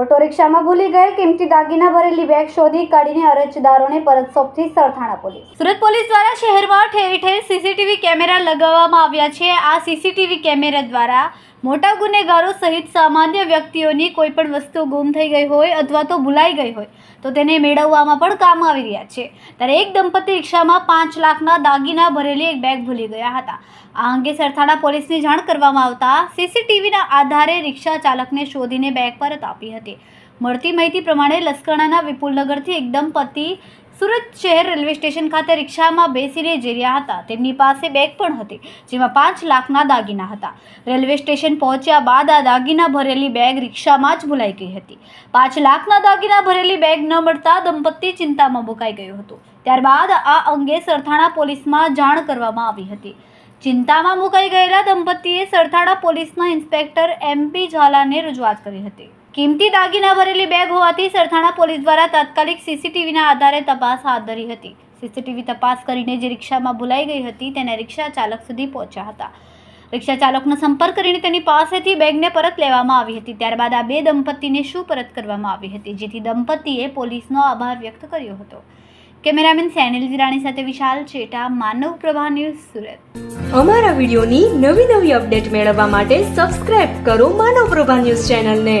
Auto રિક્ષામાં ભૂલી ગયેલ કિંમતી દાગીના ભરેલી બેગ શોધી કાઢીને અરજદારોને પરત સોંપતી સરથાણા પોલીસ. સુરત પોલીસ દ્વારા શહેરમાં ઠેર ઠેર સીસીટીવી કેમેરા લગાવવામાં આવ્યા છે. આ સીસીટીવી કેમેરા દ્વારા મોટા ગુનેગારો સહિત સામાન્ય વ્યક્તિઓની કોઈ પણ વસ્તુ ગુમ થઈ ગઈ હોય અથવા તો ભૂલાઈ ગઈ હોય, તો તેને મેળવવામાં પણ કામ આવી રહ્યા છે. ત્યારે એક દંપતી રિક્ષામાં પાંચ લાખના દાગીના ભરેલી એક બેગ ભૂલી ગયા હતા. આ અંગે સરથાણા પોલીસને જાણ કરવામાં આવતા સીસીટીવીના આધારે રિક્ષા ચાલકને શોધીને બેગ પરત આપી હતી. મળતી માહિતી પ્રમાણે લસકણાના વિપુલનગરથી એક દંપતી સુરત શહેર રેલવે સ્ટેશન ખાતે રિક્ષામાં બેસીને જઈ રહ્યા હતા. તેમની પાસે બેગ પણ હતી, જેમાં પાંચ લાખના દાગીના હતા. રેલવે સ્ટેશન પહોંચ્યા બાદ આ દાગીના ભરેલી બેગ રિક્ષામાં જ ભૂલાઈ ગઈ હતી. પાંચ લાખના દાગીના ભરેલી બેગ ન મળતા દંપતી ચિંતામાં મુકાઈ ગયું હતું. ત્યારબાદ આ અંગે સરથાણા પોલીસમાં જાણ કરવામાં આવી હતી. ચિંતામાં મુકાઈ ગયેલા દંપતીએ સરથાણા પોલીસના ઇન્સ્પેક્ટર એમપી ઝાલાને રજૂઆત કરી હતી. કિંમતી દાગીના ભરેલી બેગ હોવાથી સરથાણા પોલીસ દ્વારા તાત્કાલિક સીસીટીવીના આધારે તપાસ હાથ ધરી હતી. સીસીટીવી તપાસ કરીને જે રિક્ષામાં ભૂલાઈ ગઈ હતી તેને રિક્ષા ચાલક સુધી પહોંચ્યા હતા. રિક્ષા ચાલકનો સંપર્ક કરીને તેની પાસેથી બેગને પરત લેવામાં આવી હતી. ત્યારબાદ આ બે દંપતીને શું પરત કરવામાં આવી હતી, જેથી દંપતીએ પોલીસનો આભાર વ્યક્ત કર્યો હતો. કેમેરામેન સેનિલ વિરાણી સાથે વિશાલ ચેટા, માનવ પ્રભા ન્યૂઝ સુરત. અમારા વિડિયોની નવી નવી અપડેટ મેળવવા માટે સબસ્ક્રાઇબ કરો માનવ પ્રભા ન્યૂઝ ચેનલને.